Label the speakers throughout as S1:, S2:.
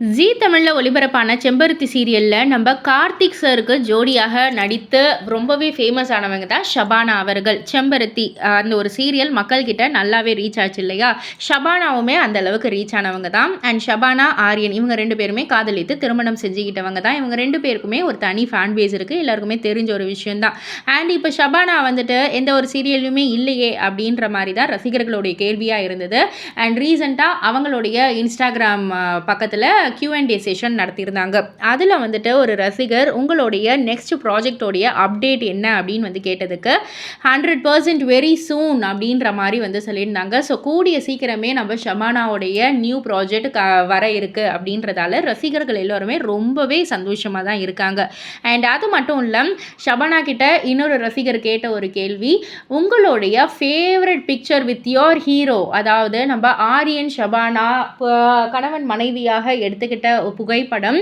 S1: ஜீ தமிழில் ஒளிபரப்பான செம்பருத்தி சீரியலில் நம்ம கார்த்திக் சருக்கு ஜோடியாக நடித்து ரொம்பவே ஃபேமஸ் ஆனவங்க தான் ஷபானா அவர்கள். செம்பருத்தி அந்த ஒரு சீரியல் மக்கள்கிட்ட நல்லாவே ரீச் ஆச்சு இல்லையா? ஷபானாவுமே அந்த அளவுக்கு ரீச் ஆனவங்க தான். அண்ட் ஷபானா ஆரியன் இவங்க ரெண்டு பேருமே காதலித்து திருமணம் செஞ்சுக்கிட்டவங்க தான். இவங்க ரெண்டு பேருக்குமே ஒரு தனி ஃபேன் பேஸ் இருக்குது எல்லாருக்குமே தெரிஞ்ச ஒரு விஷயந்தான் அண்ட் இப்போ ஷபானா வந்துட்டு எந்த ஒரு சீரியல்லையுமே இல்லையே அப்படின்ற மாதிரி தான் ரசிகர்களுடைய கேள்வியாக இருந்தது. அண்ட் ரீசெண்டாக அவங்களுடைய இன்ஸ்டாகிராம் பக்கத்தில் கியூஎன்டே செஷன் நடத்தியிருந்தாங்க. அதில் வந்துட்டு ஒரு ரசிகர் உங்களுடைய நெக்ஸ்ட் ப்ராஜெக்டோடைய அப்டேட் என்ன அப்படின்னு வந்து கேட்டதுக்கு ஹண்ட்ரட் பர்சன்ட் வெரி சூன் அப்படின்ற மாதிரி வந்து சொல்லியிருந்தாங்க. ஸோ கூடிய சீக்கிரமே நம்ம ஷமானாவுடைய நியூ ப்ராஜெக்ட் க வர இருக்குது அப்படின்றதால ரசிகர்கள் எல்லோருமே ரொம்பவே சந்தோஷமாக தான் இருக்காங்க. அண்ட் அது மட்டும் இல்லை ஷபானா கிட்ட இன்னொரு ரசிகர் கேட்ட ஒரு கேள்வி உங்களுடைய favourite picture with your hero அதாவது நம்ம ஆரியன் ஷபானா கணவன் மனைவியாக எடுத்து எடுத்துக்கிட்ட புகைப்படம்.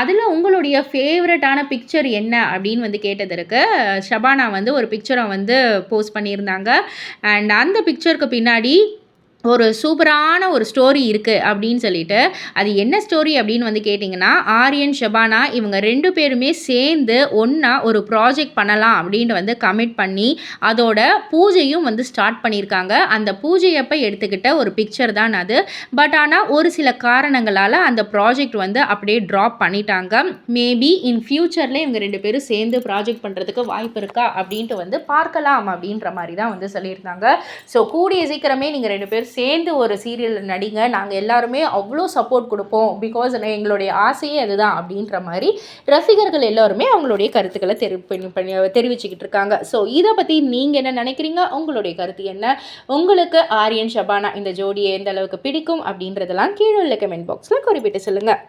S1: அதில் உங்களுடைய ஃபேவரட்டான பிக்சர் என்ன அப்படின்னு வந்து கேட்டதற்கு ஷபானா வந்து ஒரு பிக்சரை வந்து போஸ்ட் பண்ணியிருந்தாங்க. அண்ட் அந்த பிக்சருக்கு பின்னாடி ஒரு சூப்பரான ஒரு ஸ்டோரி இருக்குது அப்படின்னு சொல்லிட்டு அது என்ன ஸ்டோரி அப்படின்னு வந்து கேட்டிங்கன்னா ஆரியன் ஷபானா இவங்க ரெண்டு பேருமே சேர்ந்து ஒன்றா ஒரு ப்ராஜெக்ட் பண்ணலாம் அப்படின்ட்டு வந்து கமிட் பண்ணி அதோட பூஜையும் வந்து ஸ்டார்ட் பண்ணியிருக்காங்க. அந்த பூஜையப்போ எடுத்துக்கிட்ட ஒரு பிக்சர் தான் அது. பட் ஆனால் ஒரு சில காரணங்களால் அந்த ப்ராஜெக்ட் வந்து அப்படியே ட்ராப் பண்ணிட்டாங்க. மேபி இன் ஃப்யூச்சரில் இவங்க ரெண்டு பேரும் சேர்ந்து ப்ராஜெக்ட் பண்ணுறதுக்கு வாய்ப்பு இருக்கா அப்படின்ட்டு வந்து பார்க்கலாம் அப்படின்ற மாதிரி தான் வந்து சொல்லியிருந்தாங்க. ஸோ கூடிய சீக்கிரமே நீங்கள் ரெண்டு பேரும் சேர்ந்து ஒரு சீரியலில் நடிங்க. நாங்கள் எல்லாருமே அவ்வளோ சப்போர்ட் கொடுப்போம். பிகாஸ் எங்களுடைய ஆசையே அதுதான் அப்படின்ற மாதிரி ரசிகர்கள் எல்லோருமே அவங்களுடைய கருத்துக்களை தெரி தெரிவிச்சுக்கிட்டு இருக்காங்க. ஸோ இதை பற்றி நீங்கள் என்ன நினைக்கிறீங்க? உங்களுடைய கருத்து என்ன? உங்களுக்கு ஆரியன் ஷபானா இந்த ஜோடியை எந்த அளவுக்கு பிடிக்கும் அப்படின்றதெல்லாம் கீழே உள்ள கமெண்ட் பாக்ஸில் குறிப்பிட்டு சொல்லுங்கள்